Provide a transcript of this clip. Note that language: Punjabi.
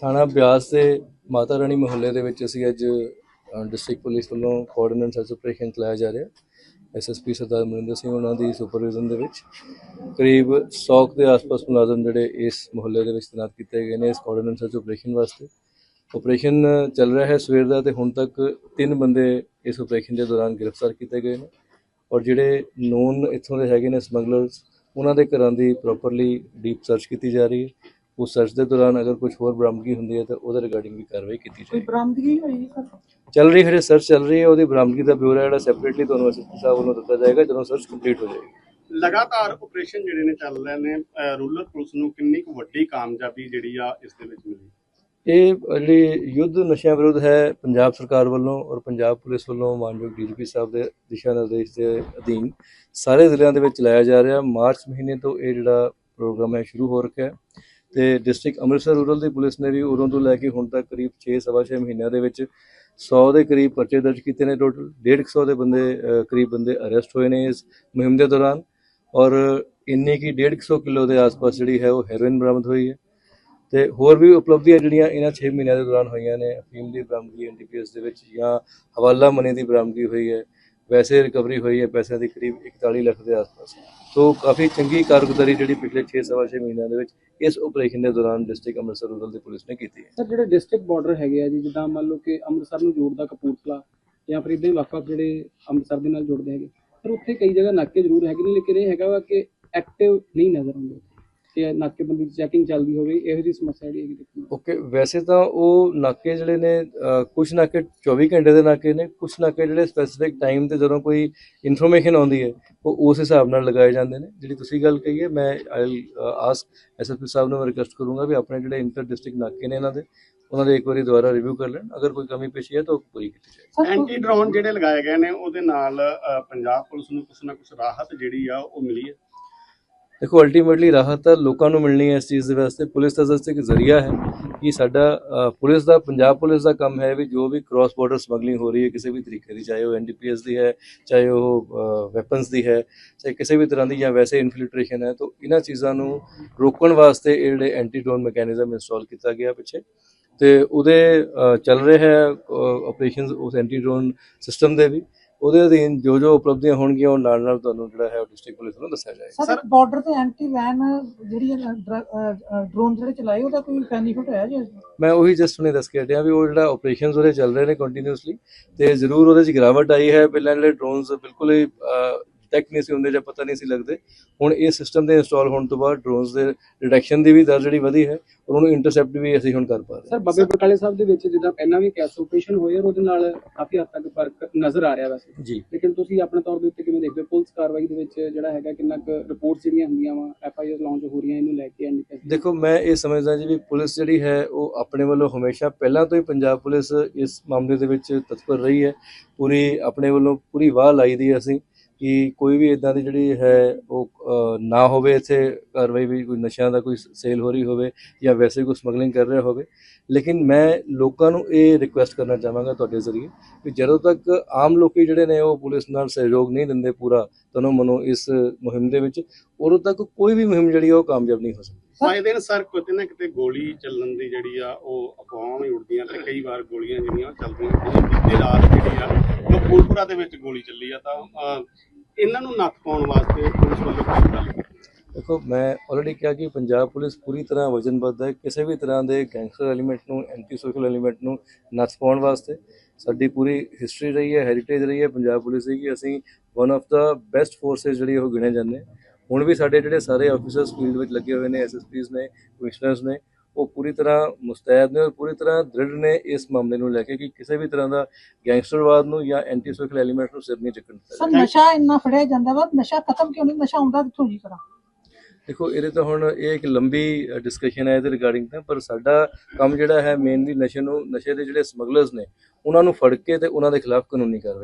ਥਾਣਾ ਬਿਆਸ ਦੇ ਮਾਤਾ ਰਾਣੀ ਮੁਹੱਲੇ ਦੇ ਵਿੱਚ ਅਸੀਂ ਅੱਜ ਡਿਸਟ੍ਰਿਕਟ ਪੁਲਿਸ ਵੱਲੋਂ ਕੋਆਰਡੀਨੇਟ ਸਰਚ ਆਪਰੇਸ਼ਨ ਚਲਾਇਆ ਜਾ ਰਿਹਾ। ਐਸਐਸਪੀ ਸਰਦਾਰ ਮਨਿੰਦਰ ਸਿੰਘ ਉਹਨਾਂ ਦੀ ਸੁਪਰਵਿਜ਼ਨ ਦੇ ਵਿੱਚ ਕਰੀਬ 100 ਦੇ ਆਸ-ਪਾਸ ਮੁਲਾਜ਼ਮ ਜਿਹੜੇ ਇਸ ਮੁਹੱਲੇ ਦੇ ਵਿੱਚ ਤੈਨਾਤ ਕੀਤੇ ਗਏ ਨੇ ਇਸ ਕੋਆਰਡੀਨੇਟ ਸਰਚ ਆਪਰੇਸ਼ਨ ਵਾਸਤੇ। ਆਪਰੇਸ਼ਨ ਚੱਲ ਰਿਹਾ ਹੈ ਸਵੇਰ ਦਾ ਤੇ ਹੁਣ ਤੱਕ ਤਿੰਨ ਬੰਦੇ ਇਸ ਆਪਰੇਸ਼ਨ ਦੇ ਦੌਰਾਨ ਗ੍ਰਿਫਤਾਰ ਕੀਤੇ ਗਏ ਨੇ ਔਰ ਜਿਹੜੇ ਨੋਨ ਇੱਥੋਂ ਦੇ ਹੈਗੇ ਨੇ ਸਮਗਲਰਸ ਉਹਨਾਂ ਦੇ ਘਰਾਂ ਦੀ ਪ੍ਰੋਪਰਲੀ ਡੀਪ ਸਰਚ ਕੀਤੀ ਜਾ ਰਹੀ ਹੈ। ਉਸ ਸਰਚ ਦੇ ਦੌਰਾਨ ਅਗਰ ਕੁਝ ਹੋਰ ਬਰਾਮਦਗੀ ਹੁੰਦੀ ਹੈ ਤਾਂ ਉਹਦੇ ਰਿਗਾਰਡਿੰਗ ਵੀ ਕਾਰਵਾਈ ਕੀਤੀ ਕੋਈ ਜਾਏਗੀ। ਬਰਾਮਦਗੀ ਹੋਈ ਸਰ? ਚੱਲ ਰਹੀ ਹਜੇ ਸਰਚ ਚੱਲ ਰਹੀ ਹੈ ਉਹਦੀ ਬਰਾਮਦਗੀ ਦਾ ਬਿਊਰੋ ਜਿਹੜਾ ਸੈਪਰੇਟਲੀ ਤੁਹਾਨੂੰ ਐਸਐਸਪੀ ਸਾਹਿਬ ਵੱਲੋਂ ਦਿੱਤਾ ਜਾਏਗਾ ਜਦੋਂ ਸਰਚ ਕੰਪਲੀਟ ਹੋ ਜਾਏਗੀ। ਲਗਾਤਾਰ ਆਪਰੇਸ਼ਨ ਜਿਹੜੇ ਨੇ ਚੱਲ ਰਹੇ ਨੇ ਰੂਰਲ ਪੁਲਿਸ ਨੂੰ ਕਿੰਨੀ ਕੁ ਵੱਡੀ ਕਾਮਯਾਬੀ ਜਿਹੜੀ ਆ ਇਸ ਦੇ ਵਿੱਚ ਮਿਲੀ? ਇਹ ਜਿਹੜੀ ਯੁੱਧ ਨਸ਼ਿਆਂ ਵਿਰੁੱਧ ਹੈ ਪੰਜਾਬ ਸਰਕਾਰ ਵੱਲੋਂ ਔਰ ਪੰਜਾਬ ਪੁਲਿਸ ਵੱਲੋਂ ਮਾਨਯੋਗ ਡੀਜੀਪੀ ਸਾਹਿਬ ਦੇ ਦਿਸ਼ਾ ਨਿਰਦੇਸ਼ ਦੇ ਅਧੀਨ ਸਾਰੇ ਜ਼ਿਲ੍ਹਿਆਂ ਦੇ ਵਿੱਚ ਚਲਾਇਆ ਜਾ ਰਿਹਾ। ਮਾਰਚ ਮਹੀਨੇ ਤੋਂ ਇਹ ਜਿਹੜਾ ਪ੍ਰੋਗਰਾਮ ਹੈ ਸ਼ੁਰੂ ਹੋ ਰੱਖਿਆ ਹੈ। ਤੇ ਡਿਸਟ੍ਰਿਕਟ ਅੰਮ੍ਰਿਤਸਰ ਰੂਰਲ ਦੀ ਪੁਲਿਸ ਨੇ ਵੀ ਉਦੋਂ ਤੋਂ ਲੈ ਕੇ ਹੁਣ ਤੱਕ ਕਰੀਬ 6 ਸਵਾ ਛੇ ਮਹੀਨਿਆਂ ਦੇ ਵਿੱਚ 100 ਦੇ ਕਰੀਬ ਪਰਚੇ ਦਰਜ ਕੀਤੇ ਨੇ, ਟੋਟਲ 150 ਦੇ ਬੰਦੇ ਕਰੀਬ ਬੰਦੇ ਅਰੈਸਟ ਹੋਏ ਨੇ ਇਸ ਮੁਹਿੰਮ ਦੇ ਦੌਰਾਨ ਔਰ ਇੰਨੇ ਕੀ 150 ਕਿਲੋ ਦੇ ਆਸ-ਪਾਸ ਜਿਹੜੀ ਹੈ ਉਹ ਹੈਰੋਇਨ ਬਰਾਮਦ ਹੋਈ ਹੈ ਤੇ ਹੋਰ ਵੀ ਉਪਲਬਧੀਆਂ ਜਿਹੜੀਆਂ ਇਹਨਾਂ 6 ਮਹੀਨਿਆਂ ਦੇ ਦੌਰਾਨ ਹੋਈਆਂ ਨੇ, ਅਫੀਮ ਦੀ ਬਰਾਮਦਗੀ, ਐਨਡੀਪੀਐਸ ਦੇ ਵਿੱਚ ਜਾਂ ਹਵਾਲਾ ਮਨੀ ਦੀ ਬਰਾਮਦਗੀ ਹੋਈ ਹੈ, ਵੈਸੇ ਰਿਕਵਰੀ ਹੋਈ ਹੈ, ਪੈਸਿਆਂ ਦੀ ਕਰੀਬ 41 ਲੱਖ ਦੇ ਆਸ-ਪਾਸ। ਸੋ ਕਾਫੀ ਚੰਗੀ ਕਾਰਗੁਜ਼ਾਰੀ ਜਿਹੜੀ ਪਿਛਲੇ 6 ਸਵਾ ਛੇ ਮਹੀਨਿਆਂ ਦੇ ਵਿੱਚ ਇਸ ਆਪਰੇਸ਼ਨ ਦੇ ਦੌਰਾਨ ਡਿਸਟ੍ਰਿਕਟ ਅੰਮ੍ਰਿਤਸਰ ਰੂਰਲ ਦੀ ਪੁਲਿਸ ਨੇ ਕੀਤੀ ਹੈ। ਸਰ, ਜਿਹੜੇ ਡਿਸਟ੍ਰਿਕਟ ਬਾਰਡਰ ਹੈਗੇ ਆ ਜੀ, ਜਿੱਦਾਂ ਮੰਨ ਲਓ ਕਿ ਅੰਮ੍ਰਿਤਸਰ ਨੂੰ ਜੋੜਦਾ ਕਪੂਰਥਲਾ ਜਾਂ ਫਿਰ ਇਦਾਂ ਵੱਖ-ਵੱਖ ਜਿਹੜੇ ਅੰਮ੍ਰਿਤਸਰ ਦੇ ਨਾਲ ਜੁੜਦੇ ਹੈਗੇ, ਪਰ ਉੱਥੇ ਕਈ ਜਗ੍ਹਾ ਨਾਕੇ ਜ਼ਰੂਰ ਹੈਗੇ ਨੇ, ਲੇਕਿਨ ਇਹ ਹੈਗਾ ਵਾ ਕਿ ਐਕਟਿਵ ਨਹੀਂ ਨਜ਼ਰ ਆਉਂਦੇ ਕਿ ਨਾਕੇਬੰਦੀ ਦੀ ਚੈਕਿੰਗ ਚੱਲਦੀ ਹੋਵੇ ਇਹੋ ਜਿਹੀ ਸਮੱਸਿਆ ਜਿਹੜੀ ਹੈਗੀ ਦੇਖਣ ਨੂੰ। ਓਕੇ ਵੈਸੇ ਤਾਂ ਉਹ ਨਾਕੇ ਜਿਹੜੇ ਨੇ ਕੁਛ ਨਾਕੇ 24 ਘੰਟੇ ਦੇ ਨਾਕੇ ਨੇ ਕੁਛ ਨਾਕੇ ਜਿਹੜੇ ਸਪੈਸੀਫਿਕ ਟਾਈਮ ਤੇ ਜਦੋਂ ਕੋਈ ਇਨਫੋਰਮੇਸ਼ਨ ਆਉਂਦੀ ਹੈ ਉਹ ਉਸ ਹਿਸਾਬ ਨਾਲ ਲਗਾਏ ਜਾਂਦੇ ਨੇ। ਜਿਹੜੀ ਤੁਸੀਂ ਗੱਲ ਕਹੀ ਹੈ ਮੈਂ ਆਈ ਆਸਕ ਐਸਐਸਪੀ ਸਾਹਿਬ ਨੂੰ ਰਿਕਵੈਸਟ ਕਰੂੰਗਾ ਵੀ ਆਪਣੇ ਜਿਹੜੇ ਇੰਟਰ ਡਿਸਟ੍ਰਿਕਟ ਨਾਕੇ ਨੇ ਇਹਨਾਂ ਦੇ ਉਹਨਾਂ ਦੇ ਇੱਕ ਵਾਰੀ ਦੁਬਾਰਾ ਰਿਵਿਊ ਕਰ ਲੈਣ। ਅਗਰ ਕੋਈ ਕਮੀ ਪੇਸ਼ੀ ਹੈ ਤਾਂ ਉਹ ਪੂਰੀ ਕੀਤੀ ਜਾਏ ਐਂਟੀ ਡਰੋਨ ਜਿਹੜੇ ਲਗਾਏ ਗਏ ਨੇ ਉਹਦੇ ਨਾਲ ਪੰਜਾਬ ਪੁਲਿਸ ਨੂੰ ਕੁਛ ਨਾ ਕੁਛ ਰਾਹਤ ਜਿਹੜੀ ਆ ਉਹ ਮਿਲੀ ਹੈ। ਦੇਖੋ ਅਲਟੀਮੇਟਲੀ ਰਾਹਤ ਤਾਂ ਲੋਕਾਂ ਨੂੰ ਮਿਲਣੀ ਹੈ ਇਸ ਚੀਜ਼ ਦੇ ਵਾਸਤੇ। ਪੁਲਿਸ ਦਾ ਜਸਟ ਇੱਕ ਜ਼ਰੀਆ ਹੈ ਕਿ ਸਾਡਾ ਪੁਲਿਸ ਦਾ, ਪੰਜਾਬ ਪੁਲਿਸ ਦਾ ਕੰਮ ਹੈ ਵੀ ਜੋ ਵੀ ਕ੍ਰਾਸ ਬਾਰਡਰ ਸਮਗਲਿੰਗ ਹੋ ਰਹੀ ਹੈ, ਕਿਸੇ ਵੀ ਤਰੀਕੇ ਦੀ, ਚਾਹੇ ਉਹ ਐਨਡੀਪੀਐਸ ਦੀ ਹੈ, ਚਾਹੇ ਉਹ ਵੈਪਨਸ ਦੀ ਹੈ, ਚਾਹੇ ਕਿਸੇ ਵੀ ਤਰ੍ਹਾਂ ਦੀ ਜਾਂ ਵੈਸੇ ਇਨਫਿਲਟ੍ਰੇਸ਼ਨ ਹੈ, ਤਾਂ ਇਹਨਾਂ ਚੀਜ਼ਾਂ ਨੂੰ ਰੋਕਣ ਵਾਸਤੇ ਇਹ ਜਿਹੜੇ ਐਂਟੀ ਡਰੋਨ ਮੈਕੈਨਿਜ਼ਮ ਇੰਸਟਾਲ ਕੀਤਾ ਗਿਆ ਪਿੱਛੇ। ਤੇ ਉਹਦੇ ਚੱਲ ਰਿਹਾ ਹੈ ਆਪਰੇਸ਼ਨਸ ਉਸ ਐਂਟੀ ਡਰੋਨ ਸਿਸਟਮ ਦੇ ਵੀ। ਉਹਦੇ ਅਧੀਨ ਜੋ ਜੋ ਉਪਲਬਧੀਆਂ ਹੋਣਗੀਆਂ ਉਹ ਨਾਲ ਨਾਲ ਤੁਹਾਨੂੰ ਜਿਹੜਾ ਹੈ ਉਹ ਡਿਸਟ੍ਰਿਕਟ ਪੁਲਿਸ ਨੂੰ ਦੱਸਿਆ ਜਾਏਗਾ। ਸਰ ਬਾਰਡਰ ਤੇ ਐਂਟੀ ਵੈਨ ਜਿਹੜੀ ਡਰੋਨ ਜਿਹੜੇ ਚਲਾਏ ਉਹਦਾ ਕੋਈ ਬੈਨੀਫਿਟ ਹੋਇਆ ਜੀ ਮੈਂ ਉਹੀ ਜਸਟ ਹੁਣੇ ਦੱਸ ਕੇ ਹਟਿਆ ਵੀ ਉਹ ਜਿਹੜਾ ਆਪਰੇਸ਼ਨਸ ਉਹਦੇ ਚੱਲ ਰਹੇ ਨੇ ਕੰਟੀਨਿਊਸਲੀ ਤੇ ਜ਼ਰੂਰ ਉਹਦੇ 'ਚ ਗਿਰਾਵਟ ਆਈ ਹੈ। ਪਹਿਲਾਂ ਜਿਹੜੇ ਡਰੋਨਸ ਬਿਲਕੁਲ ਹੀ ਡਿਟੈਕਟ ਨਹੀਂ ਸੀ ਹੁੰਦੇ ਜਾਂ ਪਤਾ ਨਹੀਂ ਸੀ ਲੱਗਦੇ। ਹੁਣ ਇਹ ਸਿਸਟਮ ਦੇ ਇੰਸਟਾਲ ਹੋਣ ਤੋਂ ਬਾਅਦ ਡਰੋਨਸ ਦੇ ਡਿਟੈਕਸ਼ਨ ਦੀ ਵੀ ਦਰ ਜਿਹੜੀ ਵਧੀ ਹੈ ਔਰ ਉਹਨੂੰ ਇੰਟਰਸੈਪਟ ਵੀ ਅਸੀਂ ਹੁਣ ਕਰ ਪਾ ਰਹੇ ਸਰ ਬਾਬੇ ਬਕਾਲੇ ਸਾਹਿਬ ਦੇ ਵਿੱਚ ਜਿੱਦਾਂ ਪਹਿਲਾਂ ਵੀ ਕੈਸ ਆਪਰੇਸ਼ਨ ਹੋਏ ਔਰ ਉਹਦੇ ਨਾਲ ਕਾਫੀ ਹੱਦ ਤੱਕ ਫ਼ਰਕ ਨਜ਼ਰ ਆ ਰਿਹਾ ਵੈਸੇ। ਜੀ। ਲੇਕਿਨ ਤੁਸੀਂ ਆਪਣੇ ਤੌਰ ਦੇ ਉੱਤੇ ਕਿਵੇਂ ਦੇਖਦੇ ਹੋ? ਪੁਲਿਸ ਕਾਰਵਾਈ ਦੇ ਵਿੱਚ ਜਿਹੜਾ ਹੈਗਾ ਕਿੰਨਾ ਕੁ ਰਿਪੋਰਟਸ ਜਿਹੜੀਆਂ ਹੁੰਦੀਆਂ ਵਾ ਐਫ ਆਈ ਆਰ ਲਾਂਚ ਹੋ ਰਹੀਆਂ ਇਹਨੂੰ ਲੈ ਕੇ ਐਨਡੀਪੀਐਸ ਦੇਖੋ ਮੈਂ ਇਹ ਸਮਝਦਾ ਜੀ ਵੀ ਪੁਲਿਸ ਜਿਹੜੀ ਹੈ ਉਹ ਆਪਣੇ ਵੱਲੋਂ ਹਮੇਸ਼ਾ ਪਹਿਲਾਂ ਤੋਂ ਹੀ ਪੰਜਾਬ ਪੁਲਿਸ ਇਸ ਮਾਮਲੇ ਦੇ ਵਿੱਚ ਤਤਪਰ ਰਹੀ ਹੈ। ਪੂਰੀ ਆਪਣੇ ਵੱਲੋਂ ਪੂਰੀ ਵਾਹ ਲਾਈ ਦੀ ਅਸੀਂ। ਕਿ ਕੋਈ ਵੀ ਇਦਾਂ ਦੀ ਜਿਹੜੀ ਹੈ ਉਹ ਨਾ ਹੋਵੇ ਇੱਥੇ, ਕਾਰਵਾਈ ਵੀ ਕੋਈ ਨਸ਼ਿਆਂ ਦਾ ਕੋਈ ਸੇਲ ਹੋ ਰਹੀ ਹੋਵੇ ਜਾਂ ਵੈਸੇ ਕੋਈ ਸਮਗਲਿੰਗ ਕਰ ਰਿਹਾ ਹੋਵੇ। ਲੇਕਿਨ ਮੈਂ ਲੋਕਾਂ ਨੂੰ ਇਹ ਰਿਕੁਐਸਟ ਕਰਨਾ ਚਾਹਾਂਗਾ ਤੁਹਾਡੇ ਜ਼ਰੀਏ ਕਿ ਜਦੋਂ ਤੱਕ ਆਮ ਲੋਕੀ ਜਿਹੜੇ ਨੇ ਉਹ ਪੁਲਿਸ ਨਾਲ ਸਹਿਯੋਗ ਨਹੀਂ ਦਿੰਦੇ ਪੂਰਾ ਤਨੋ ਮਨੋ ਇਸ ਮੁਹਿੰਮ ਦੇ ਵਿੱਚ ਉਦੋਂ ਤੱਕ ਕੋਈ ਵੀ ਮੁਹਿੰਮ ਜਿਹੜੀ ਆ ਉਹ ਕਾਮਯਾਬ ਨਹੀਂ ਹੋ ਸਕਦੀ। ਆਏ ਦਿਨ ਸਰ ਕਿਤੇ ਨਾ ਕਿਤੇ ਗੋਲੀ ਚੱਲਣ ਦੀ ਜਿਹੜੀ ਆ ਉਹ ਅਫਵਾਹਾਂ ਵੀ ਉੱਡਦੀਆਂ ਤੇ ਕਈ ਵਾਰ ਗੋਲੀਆਂ ਜਿਹੜੀਆਂ ਚੱਲਦੀਆਂ ਜਿਵੇਂ ਬੀਤੇ ਰਾਤ ਜਿਹੜੀ ਆ ਕਪੂਰਪੁਰਾ ਦੇ ਵਿੱਚ ਗੋਲੀ ਚੱਲੀ ਆ ਤਾਂ ਇਹਨਾਂ ਨੂੰ ਨੱਥ ਪਾਉਣ ਵਾਸਤੇ ਪੁਲਿਸ ਵੱਲੋਂ ਕੀ ਗੱਲ ਦੇਖੋ ਮੈਂ ਆਲਰੇਡੀ ਕਿਹਾ ਕਿ ਪੰਜਾਬ ਪੁਲਿਸ ਪੂਰੀ ਤਰ੍ਹਾਂ ਵਜਨਬੱਧ ਹੈ ਕਿਸੇ ਵੀ ਤਰ੍ਹਾਂ ਦੇ ਗੈਂਗਸਟਰ ਐਲੀਮੈਂਟ ਨੂੰ ਐਂਟੀ ਸੋਸ਼ਲ ਐਲੀਮੈਂਟ ਨੂੰ ਨੱਥ ਪਾਉਣ ਵਾਸਤੇ। ਸਾਡੀ ਪੂਰੀ ਹਿਸਟਰੀ ਰਹੀ ਹੈ ਹੈਰੀਟੇਜ ਰਹੀ ਹੈ ਪੰਜਾਬ ਪੁਲਿਸ ਦੀ ਕਿ ਅਸੀਂ one of the best forces ਜਿਹੜੀ ਉਹ ਗਿਣੇ ਜਾਂਦੇ। ਹਾਂ। ਹੁਣ ਵੀ ਸਾਡੇ ਜਿਹੜੇ ਸਾਰੇ ਆਫੀਸਰਸ ਫੀਲਡ ਵਿੱਚ ਲੱਗੇ ਹੋਏ ਨੇ ਐਸਐਸਪੀਸ ਨੇ ਕਮਿਸ਼ਨਰਸ ਨੇ ਉਹ ਪੂਰੀ ਤਰ੍ਹਾਂ ਮੁਸਤੈਦ ਨੇ ਔਰ ਪੂਰੀ ਤਰ੍ਹਾਂ ਦ੍ਰਿੜ ਨੇ ਇਸ ਮਾਮਲੇ ਨੂੰ ਲੈ ਕੇ ਕਿ ਕਿਸੇ ਵੀ ਤਰ੍ਹਾਂ ਦਾ ਗੈਂਗਸਟਰਵਾਦ ਨੂੰ ਜਾਂ ਐਂਟੀ ਸੋਸ਼ਲ ਐਲੀਮੈਂਟ ਨੂੰ ਸਿਰ ਨਹੀਂ ਚੱਕਣ ਦਿੱਤਾ ਸਰ ਨਸ਼ਾ ਇੰਨਾ ਫੜਿਆ ਜਾਂਦਾ ਵਾ ਨਸ਼ਾ ਖਤਮ ਕਿਉਂ ਨਹੀਂ ਨਸ਼ਾ ਹੁੰਦਾ ਕਿੱਥੋਂ ਜੀ ਕਰਾਂ? ਦੇਖੋ ਇਹਦੇ ਤਾਂ ਹੁਣ ਇਹ ਇੱਕ ਲੰਬੀ ਡਿਸਕਸ਼ਨ ਹੈ ਇਹਦੇ ਰਿਗਾਰਡਿੰਗ ਤਾਂ ਪਰ ਸਾਡਾ ਕੰਮ ਜਿਹੜਾ ਹੈ ਮੇਨਲੀ ਨਸ਼ੇ ਨੂੰ ਨਸ਼ੇ ਦੇ ਜਿਹੜੇ ਸਮਗਲਰਸ ਨੇ ਉਹਨਾਂ ਨੂੰ ਫੜ ਕੇ ਤੇ ਉਹਨਾਂ ਦੇ ਖਿਲਾਫ ਕਾਨੂੰਨੀ ਕਾਰਵਾਈ